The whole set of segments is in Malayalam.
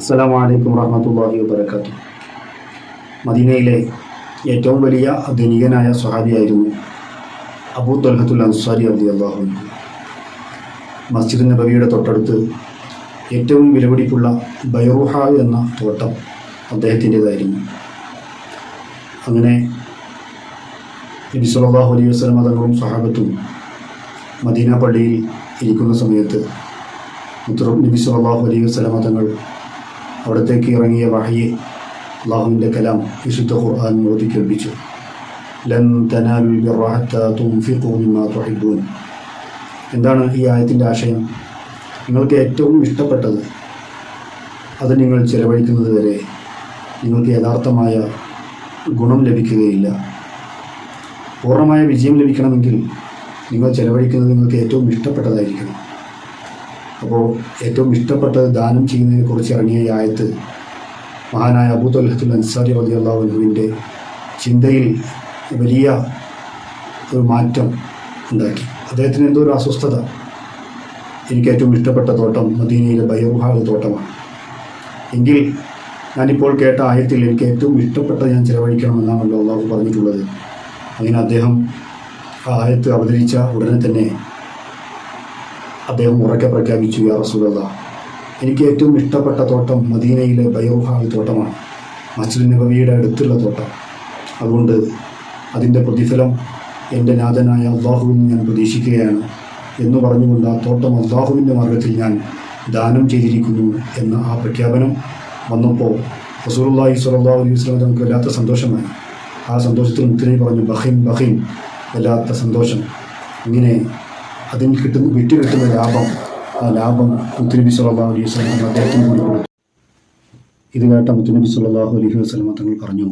അസ്സലാമു അലൈക്കും വറഹ്മത്തുള്ളാഹി വബറകാതുഹു. മദീനയിലെ ഏറ്റവും വലിയ ധനികനായ സ്വഹാബിയായിരുന്നു അബൂ തൽഹത്തുൽ അൻസാരി അബ്ദി അള്ളാഹു മസ്ജിദ് നബവിയുടെ തൊട്ടടുത്ത് ഏറ്റവും വിലപിടിപ്പുള്ള ബൈറുഹ എന്ന തോട്ടം അദ്ദേഹത്തിന്റെതായിരുന്നു. അങ്ങനെ നബി സല്ലല്ലാഹു അലൈഹി വസ്ലം തങ്ങളും സഹാബത്തും മദീന പള്ളിയിൽ ഇരിക്കുന്ന സമയത്ത് നബി സല്ലല്ലാഹു അലൈഹി വസ്ലം തങ്ങൾ അവിടത്തേക്ക് ഇറങ്ങിയ വഹയെ അള്ളാഹുവിന്റെ കലാം വിശുദ്ധ ഖുർആൻ മോദി കേൾപ്പിച്ചു ലൻ എന്താണ് ഈ ആയത്തിന്റെ ആശയം? നിങ്ങൾക്ക് ഏറ്റവും ഇഷ്ടപ്പെട്ടത് അത് നിങ്ങൾ ചെലവഴിക്കുന്നത് വരെ നിങ്ങൾക്ക് യഥാർത്ഥമായ ഗുണം ലഭിക്കുകയില്ല. പൂർണമായ വിജയം ലഭിക്കണമെങ്കിൽ നിങ്ങൾ ചെലവഴിക്കുന്നത് നിങ്ങൾക്ക് ഏറ്റവും ഇഷ്ടപ്പെട്ടതായിരിക്കണം. അപ്പോൾ ഏറ്റവും ഇഷ്ടപ്പെട്ടത് ദാനം ചെയ്യുന്നതിനെ കുറിച്ച് ഇറങ്ങിയ ആയത്ത് മഹാനായ അബൂദുൽഹത്തുൽ അൻസാരി റതി അള്ളാഹുവിന്റെ ചിന്തയിൽ വലിയ ഒരു മാറ്റം ഉണ്ടാക്കി. അദ്ദേഹത്തിന് എന്തോ ഒരു അസ്വസ്ഥത. എനിക്ക് ഏറ്റവും ഇഷ്ടപ്പെട്ട തോട്ടം മദീനയിലെ ബയോഹാഗ് തോട്ടമാണ്. എങ്കിൽ ഞാനിപ്പോൾ കേട്ട ആയത്തിൽ എനിക്ക് ഏറ്റവും ഇഷ്ടപ്പെട്ട ഞാൻ ചിലവഴിക്കണമെന്നാണല്ലോ അള്ളാഹു പറഞ്ഞിട്ടുള്ളത്. അങ്ങനെ അദ്ദേഹം ആ ആയത്ത് അവതരിച്ച ഉടനെ തന്നെ അദ്ദേഹം ഉറക്കെ പ്രഖ്യാപിച്ചു യാ റസൂലല്ല എനിക്ക് ഏറ്റവും ഇഷ്ടപ്പെട്ട തോട്ടം മദീനയിലെ ബയോഹാഗ് തോട്ടമാണ് മസ്ജിദ് നബവിയുടെ അടുത്തുള്ള തോട്ടം. അതുകൊണ്ട് അതിന്റെ പ്രതിഫലം എന്റെ നാഥനായ അള്ളാഹുവിന് ഞാൻ പ്രതീക്ഷിക്കുകയാണ്. എന്ന് പറഞ്ഞുകൊണ്ട് ആ തോട്ടം അള്ളാഹുവിന്റെ മാർഗത്തിൽ ഞാൻ ദാനം ചെയ്തിരിക്കുന്നു എന്ന ആ പ്രഖ്യാപനം വന്നപ്പോൾ റസൂലുള്ളാഹി സ്വല്ലല്ലാഹു അലൈഹി വസല്ലം നമുക്ക് വല്ലാത്ത സന്തോഷമായി. ആ സന്തോഷത്തിൽ മുത്തിനെ പറഞ്ഞു ബഹിൻ ബഹിൻ വല്ലാത്ത സന്തോഷം. ഇങ്ങനെ അതിൽ കിട്ടുന്ന വിറ്റ് കിട്ടുന്ന ലാഭം ആ ലാഭം മുത്തുനബി സല്ലല്ലാഹു അലൈഹി വസ്ലം അദ്ദേഹത്തിന് കൂടി കൊടുത്തു. ഇത് കേട്ട മുത്തുനബി സല്ലല്ലാഹു അലൈഹി വസ്ലം തങ്ങൾ പറഞ്ഞു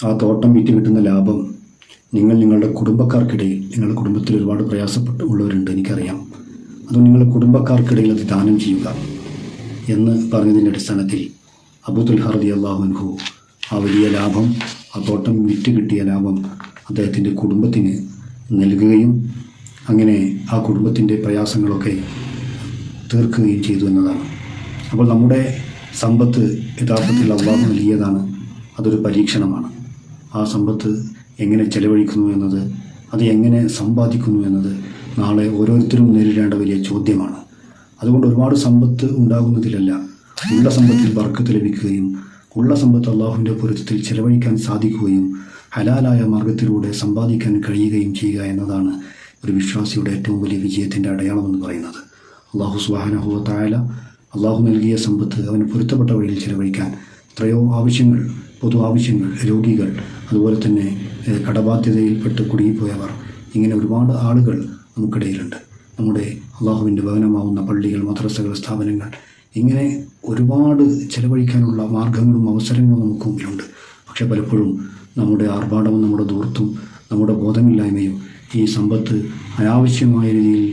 ആ തോട്ടം വിറ്റ് കിട്ടുന്ന ലാഭം നിങ്ങൾ നിങ്ങളുടെ കുടുംബക്കാർക്കിടയിൽ നിങ്ങളുടെ കുടുംബത്തിൽ ഒരുപാട് പ്രയാസപ്പെട്ട് ഉള്ളവരുണ്ട് എനിക്കറിയാം. അത് നിങ്ങളുടെ കുടുംബക്കാർക്കിടയിൽ അത് ദാനം ചെയ്യുക എന്ന് പറഞ്ഞതിന്റെ അടിസ്ഥാനത്തിൽ അബുദുൽ ഹർദി അള്ളാഹുൻഹു ആ വലിയ ലാഭം ആ തോട്ടം വിറ്റ് കിട്ടിയ ലാഭം അദ്ദേഹത്തിന്റെ കുടുംബത്തിന് നൽകുകയും അങ്ങനെ ആ കുടുംബത്തിന്റെ പ്രയാസങ്ങളൊക്കെ തീർക്കുകയും ചെയ്തു എന്നതാണ്. അപ്പോൾ നമ്മുടെ സമ്പത്ത് യഥാർത്ഥത്തിൽ അള്ളാഹു നൽകിയതാണ്. അതൊരു പരീക്ഷണമാണ്. ആ സമ്പത്ത് എങ്ങനെ ചെലവഴിക്കുന്നു എന്നത് അത് എങ്ങനെ സമ്പാദിക്കുന്നു എന്നത് നാളെ ഓരോരുത്തരും നേരിടേണ്ട വലിയ ചോദ്യമാണ്. അതുകൊണ്ട് ഒരുപാട് സമ്പത്ത് ഉണ്ടാകുന്നതിലല്ല ഉള്ള സമ്പത്തിൽ വർക്കത്ത് ലഭിക്കുകയും ഉള്ള സമ്പത്ത് അള്ളാഹുവിന്റെ പൊരുത്തത്തിൽ ചെലവഴിക്കാൻ സാധിക്കുകയും ഹലാലായ മാർഗത്തിലൂടെ സമ്പാദിക്കാൻ കഴിയുകയും ചെയ്യുക എന്നതാണ് ഒരു വിശ്വാസിയുടെ ഏറ്റവും വലിയ വിജയത്തിന്റെ അടയാളമെന്ന് പറയുന്നത്. അള്ളാഹു സുബാനഹുവ തായാല അള്ളാഹു നൽകിയ സമ്പത്ത് അവന് പൊരുത്തപ്പെട്ട വഴിയിൽ ചെലവഴിക്കാൻ എത്രയോ ആവശ്യങ്ങൾ പൊതു ആവശ്യങ്ങൾ രോഗികൾ അതുപോലെ തന്നെ കടബാധ്യതയിൽപ്പെട്ട് കുടുങ്ങിപ്പോയവർ ഇങ്ങനെ ഒരുപാട് ആളുകൾ നമുക്കിടയിലുണ്ട്. നമ്മുടെ അള്ളാഹുവിന്റെ ഭവനമാവുന്ന പള്ളികൾ മദ്രസകൾ സ്ഥാപനങ്ങൾ ഇങ്ങനെ ഒരുപാട് ചെലവഴിക്കാനുള്ള മാർഗങ്ങളും അവസരങ്ങളും നമുക്ക് മുമ്പിലുണ്ട് പക്ഷേ പലപ്പോഴും നമ്മുടെ ആർഭാടവും നമ്മുടെ ദൂർത്തും നമ്മുടെ ബോധമില്ലായ്മയും ഈ സമ്പത്ത് അനാവശ്യമായ രീതിയിൽ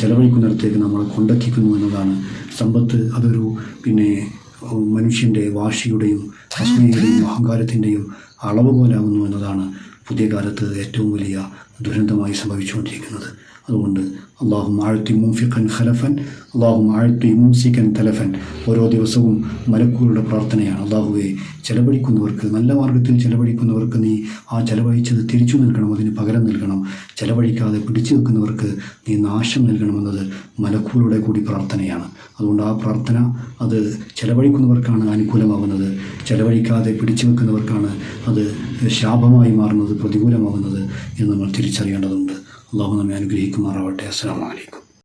ചെലവഴിക്കുന്നിടത്തേക്ക് നമ്മളെ കൊണ്ടെത്തിക്കുന്നു എന്നതാണ്. സമ്പത്ത് അതൊരു പിന്നെ മനുഷ്യന്റെ വാശിയുടെയും അസ്മയുടെയും അഹങ്കാരത്തിന്റെയും അളവ് പോലാകുന്നു എന്നതാണ്. പുതിയ കാലത്ത് ഏറ്റവും വലിയ ദുരന്തമായി സംഭവിച്ചുകൊണ്ടിരിക്കുന്നത്. അതുകൊണ്ട് അള്ളാഹു ആഴ്ത്തി മുൻഫിഖൻ ഖലഫൻ അള്ളാഹു ആഴ്ത്തി മുൻസിഖൻ തലഫൻ. ഓരോ ദിവസവും മലക്കൂറുടെ പ്രാർത്ഥനയാണ്. അള്ളാഹുവെ ചെലവഴിക്കുന്നവർക്ക് നല്ല മാർഗത്തിൽ ചെലവഴിക്കുന്നവർക്ക് നീ ആ ചെലവഴിച്ചത് തിരിച്ചു നൽകണം അതിന് പകരം നൽകണം. ചെലവഴിക്കാതെ പിടിച്ചു നിൽക്കുന്നവർക്ക് നീ നാശം നൽകണമെന്നത് മലക്കൂറുടെ കൂടി പ്രാർത്ഥനയാണ്. അതുകൊണ്ട് ആ പ്രാർത്ഥന അത് ചെലവഴിക്കുന്നവർക്കാണ് അനുകൂലമാകുന്നത്. ചെലവഴിക്കാതെ പിടിച്ചു വെക്കുന്നവർക്കാണ് അത് ശാപമായി മാറുന്നത് പ്രതികൂലമാകുന്നത് എന്ന് നമ്മൾ തിരിച്ചറിയേണ്ടതുണ്ട്. അള്ളാഹു നമ്മെ അനുഗ്രഹിക്കുമാറാവട്ടെ. അസ്സാം വലൈക്കും